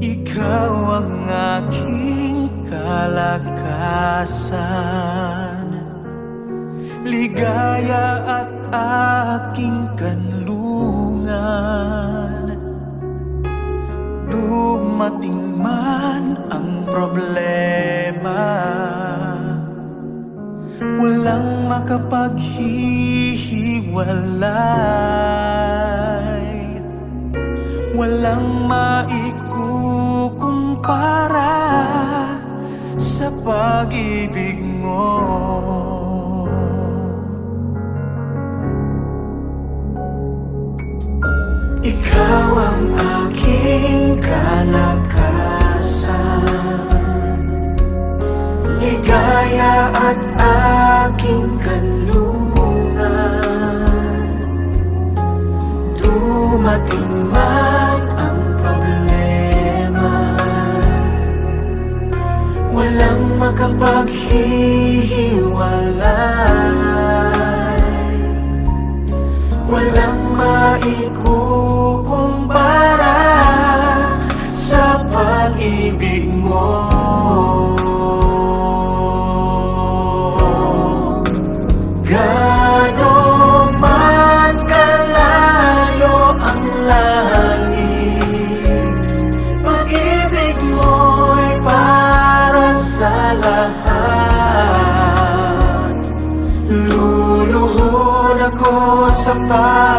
Ikaw ang aking kalakasan. Ligaya at aking kanlungan. Dumating man ang problema. Walang makapaghihiwalay. Walang maik maikukumpara Sa pag-ibig mo. Ikaw ang aking kalakasan. Ligaya at aking Walang makapaghihiwalay sa panan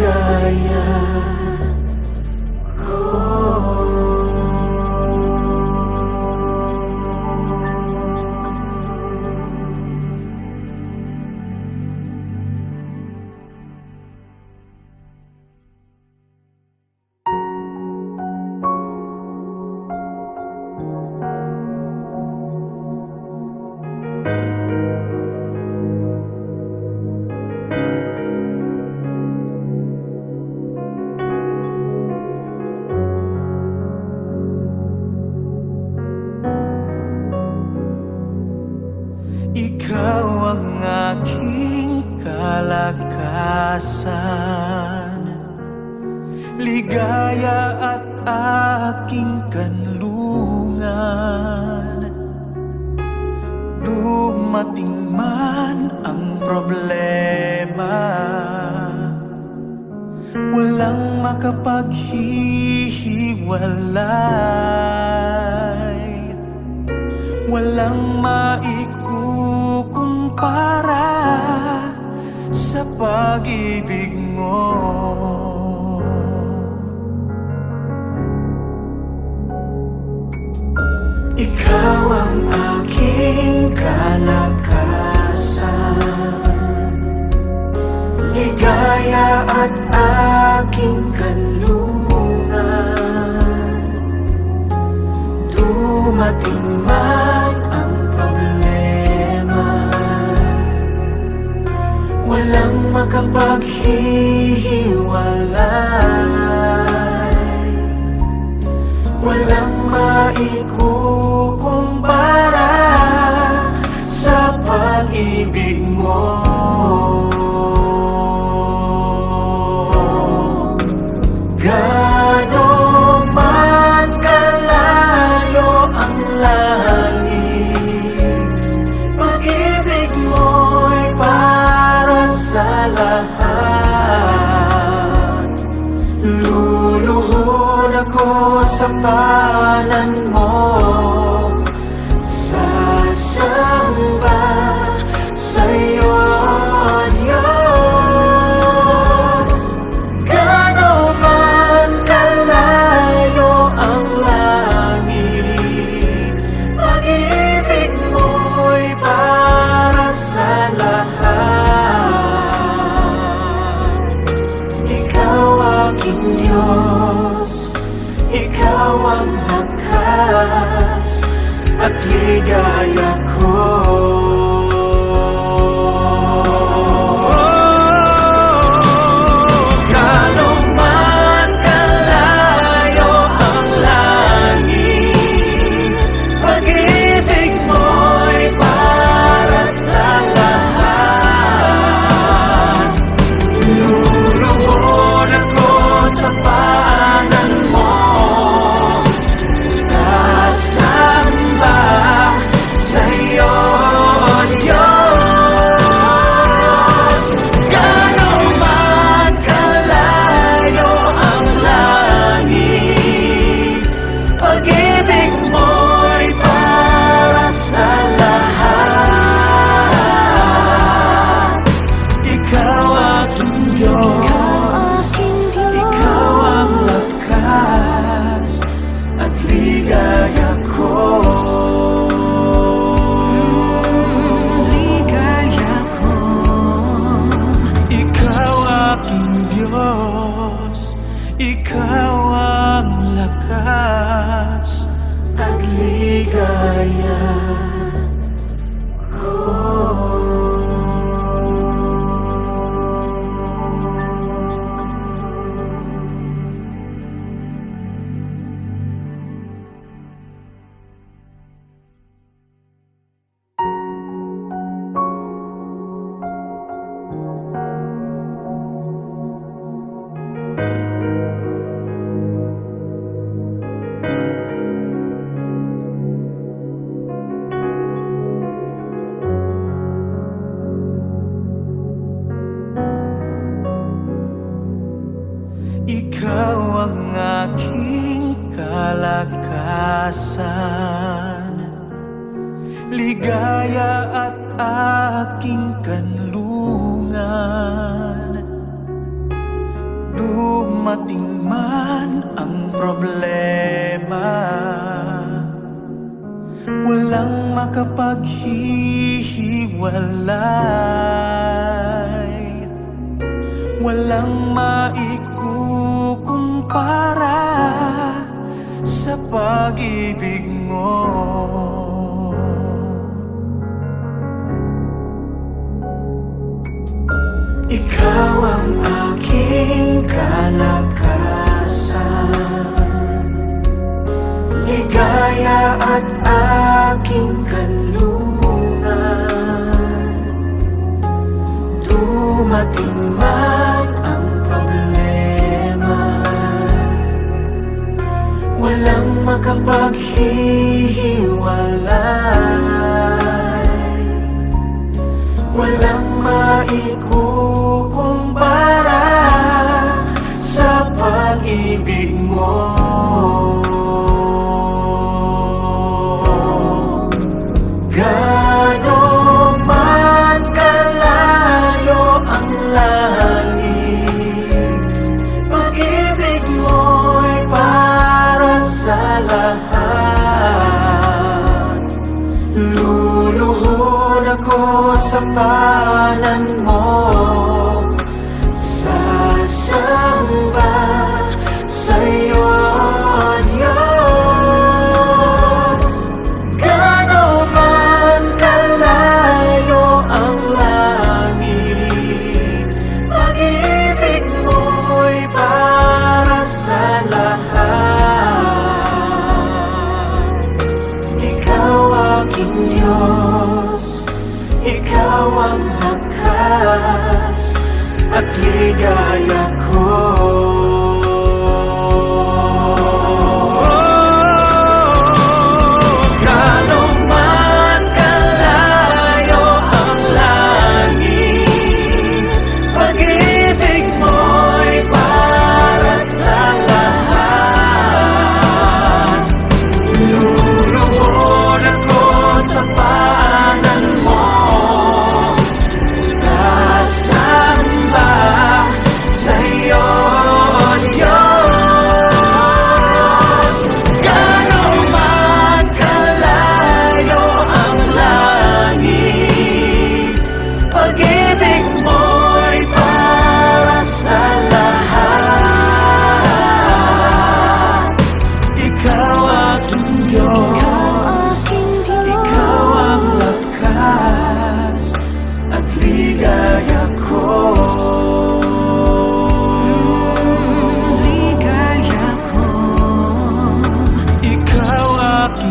ligaya Ikaw ang aking kalakasan. Ligaya at aking kanlungan. Dumating man ang problema. Walang makapaghihiwalay. Walang maikukumpara sa pag-ibig mo. Ikaw ang aking kalakasan kang paghihiwalay. Bye. Ikaw ang lakas at ligaya. Ikaw ang aking kalakasan. Ligaya at aking kanlungan. Dumating man ang problema. Walang makapaghihiwalay. Walang maik para sa pag-ibig mo.